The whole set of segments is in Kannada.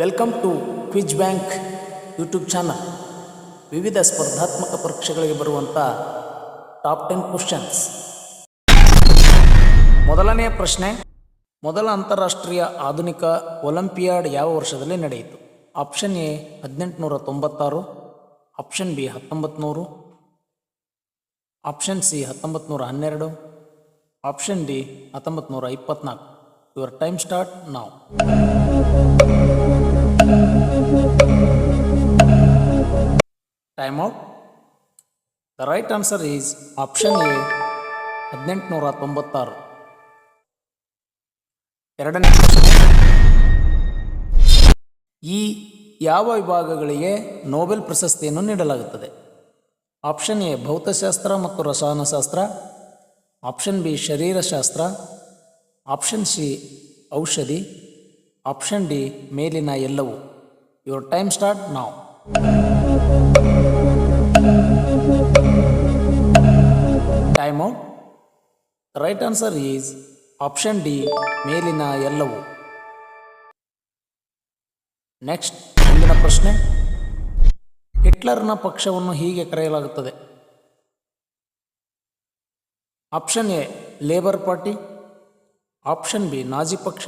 Welcome to quiz bank YouTube channel ವಿವಿಧ ಸ್ಪರ್ಧಾತ್ಮಕ ಪರೀಕ್ಷೆಗಳಿಗೆ ಬರುವಂಥ ಟಾಪ್ ಟೆನ್ ಕ್ವಶನ್ಸ್ ಮೊದಲನೆಯ ಪ್ರಶ್ನೆ ಮೊದಲ ಅಂತಾರಾಷ್ಟ್ರೀಯ ಆಧುನಿಕ ಒಲಿಂಪಿಯಾಡ್ ಯಾವ ವರ್ಷದಲ್ಲಿ ನಡೆಯಿತು ಆಪ್ಷನ್ ಎ ಹದಿನೆಂಟುನೂರ ತೊಂಬತ್ತಾರು ಆಪ್ಷನ್ ಬಿ ಹತ್ತೊಂಬತ್ತು ಆಪ್ಷನ್ ಸಿ ಹತ್ತೊಂಬತ್ತು ಹನ್ನೆರಡು ಆಪ್ಷನ್ ಡಿ ಹತ್ತೊಂಬತ್ತು ನೂರ ಇಪ್ಪತ್ನಾಲ್ಕು your time start now time out the right answer is option A ಹದಿನೆಂಟುನೂರ ತೊಂಬತ್ತಾರು ಎರಡನೇ ಈ ಯಾವ ವಿಭಾಗಗಳಿಗೆ ನೋಬೆಲ್ ಪ್ರಶಸ್ತಿಯನ್ನು ನೀಡಲಾಗುತ್ತದೆ ಆಪ್ಷನ್ ಎ ಭೌತಶಾಸ್ತ್ರ ಮತ್ತು ರಸಾಯನಶಾಸ್ತ್ರ ಆಪ್ಷನ್ ಬಿ ಶರೀರಶಾಸ್ತ್ರ ಆಪ್ಷನ್ ಸಿ ಔಷಧಿ ಆಪ್ಷನ್ ಡಿ ಮೇಲಿನ ಎಲ್ಲವೂ ಯುವರ್ ಟೈಮ್ ಸ್ಟಾರ್ಟ್ ನಾವು right answer is option D ಮೇಲಿನ ಎಲ್ಲವೂ ನೆಕ್ಸ್ಟ್ ಮುಂದಿನ ಪ್ರಶ್ನೆ ಹಿಟ್ಲರ್ನ ಪಕ್ಷವನ್ನು ಹೀಗೆ ಕರೆಯಲಾಗುತ್ತದೆ option A labour party option B Nazi ಪಕ್ಷ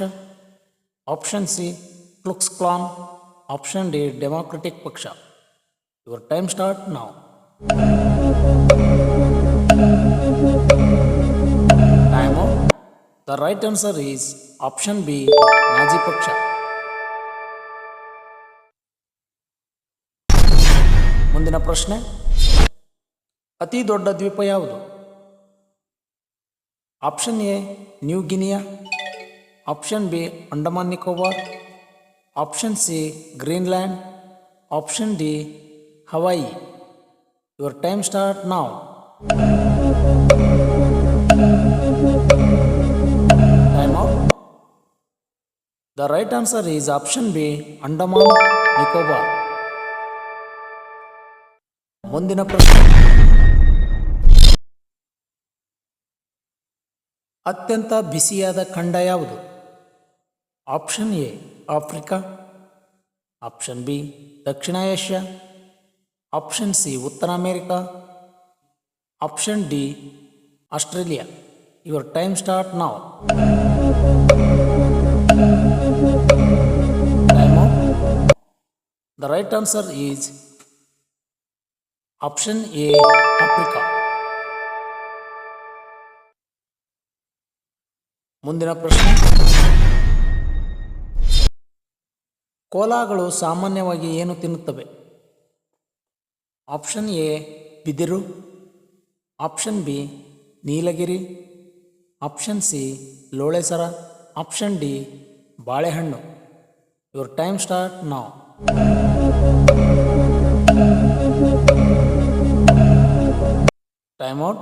option C Klux Klan option D democratic ಪಕ್ಷ ಯುವರ್ ಟೈಮ್ ಸ್ಟಾರ್ಟ್ ನಾವು the right answer is option B ಮಾಜಿ ಪಕ್ಷ ಮುಂದಿನ ಪ್ರಶ್ನೆ ಅತಿ ದೊಡ್ಡ ದ್ವೀಪ ಯಾವುದು option A New Guinea option B Andaman Nicobar option C Greenland option D Hawaii your time start ನಾವು the right answer is option B Andaman Nicobar ಮುಂದಿನ ಪ್ರಶ್ನೆ ಅತ್ಯಂತ ಬಿಸಿಯಾದ ಖಂಡ ಯಾವುದು option A Africa option B Dakshina Asia option C ಉತ್ತರ America option D Australia your time start ನಾವು The right answer is option ಮುಂದಿನ ಪ್ರಶ್ನೆ ಕೋಲಾಗಳು ಸಾಮಾನ್ಯವಾಗಿ ಏನು ತಿನ್ನುತ್ತವೆ ಆಪ್ಷನ್ ಎ ಬಿದಿರು ಆಪ್ಷನ್ ಬಿ ನೀಲಗಿರಿ ಆಪ್ಷನ್ ಸಿ ಲೋಳೆಸರ ಆಪ್ಷನ್ ಡಿ ಬಾಳೆಹಣ್ಣು ಯುವರ್ ಟೈಮ್ ಸ್ಟಾರ್ಟ್ ನಾವು Time out.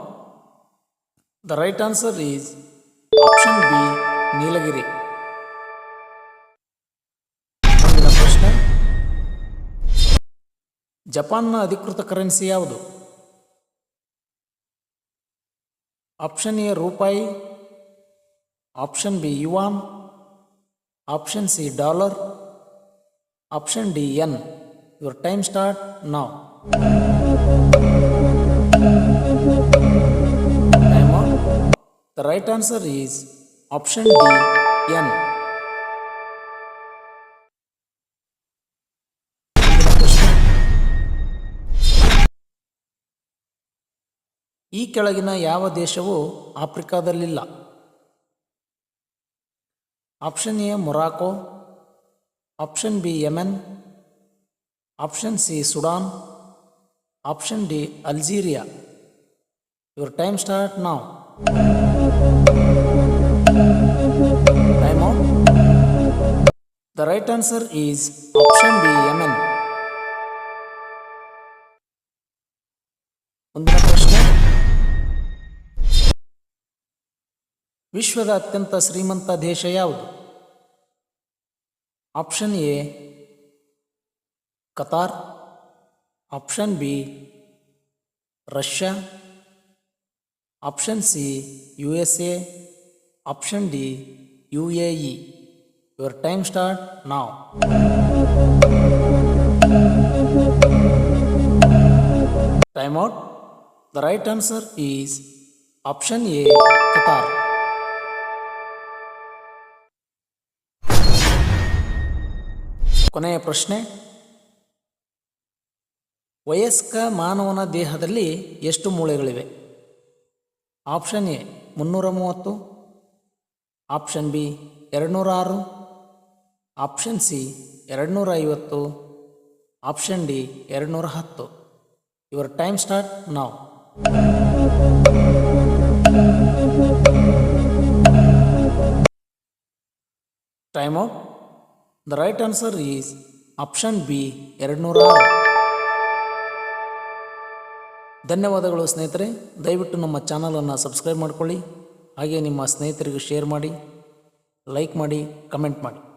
The right answer is option B, Nilagiri. ಮುಂದಿನ ಪ್ರಶ್ನೆ ಜಪಾನ್ನ ಅಧಿಕೃತ ಕರೆನ್ಸಿ ಯಾವುದು ಆಪ್ಷನ್ ಎ ರೂಪಾಯಿ option B yuan option C dollar option D yen your time start ನಾವ್ the right answer is option D yen ಈ ಕೆಳಗಿನ ಯಾವ ದೇಶವು ಆಫ್ರಿಕಾದಲ್ಲಿಲ್ಲ option A Morocco option B Yemen option C Sudan option D Algeria your time start ನಾವು the right answer is option B Yemen ಮುಂದಿನ ಪ್ರಶ್ನೆ ವಿಶ್ವದ ಅತ್ಯಂತ ಶ್ರೀಮಂತ ದೇಶ ಯಾವುದು Option A, Qatar. Option B, Russia. Option C, USA. Option D, UAE. Your time start now. Time out. The right answer is option A, Qatar. ಕೊನೆಯ ಪ್ರಶ್ನೆ ವಯಸ್ಕ ಮಾನವನ ದೇಹದಲ್ಲಿ ಎಷ್ಟು ಮೂಳೆಗಳಿವೆ ಆಪ್ಷನ್ ಎ ಮುನ್ನೂರ ಮೂವತ್ತು ಆಪ್ಷನ್ ಬಿ ಎರಡುನೂರ ಆರು ಆಪ್ಷನ್ ಸಿ ಎರಡುನೂರ ಐವತ್ತು ಆಪ್ಷನ್ ಡಿ ಎರಡುನೂರ ಹತ್ತು ಯುವರ್ ಟೈಮ್ ಸ್ಟಾರ್ಟ್ ನಾವು time out the right answer is option B ಎರಡುನೂರ ಧನ್ಯವಾದಗಳು ಸ್ನೇಹಿತರೆ ದಯವಿಟ್ಟು ನಮ್ಮ ಚಾನಲನ್ನು ಸಬ್ಸ್ಕ್ರೈಬ್ ಮಾಡಿಕೊಳ್ಳಿ ಹಾಗೆ ನಿಮ್ಮ ಸ್ನೇಹಿತರಿಗೆ ಶೇರ್ ಮಾಡಿ ಲೈಕ್ ಮಾಡಿ ಕಮೆಂಟ್ ಮಾಡಿ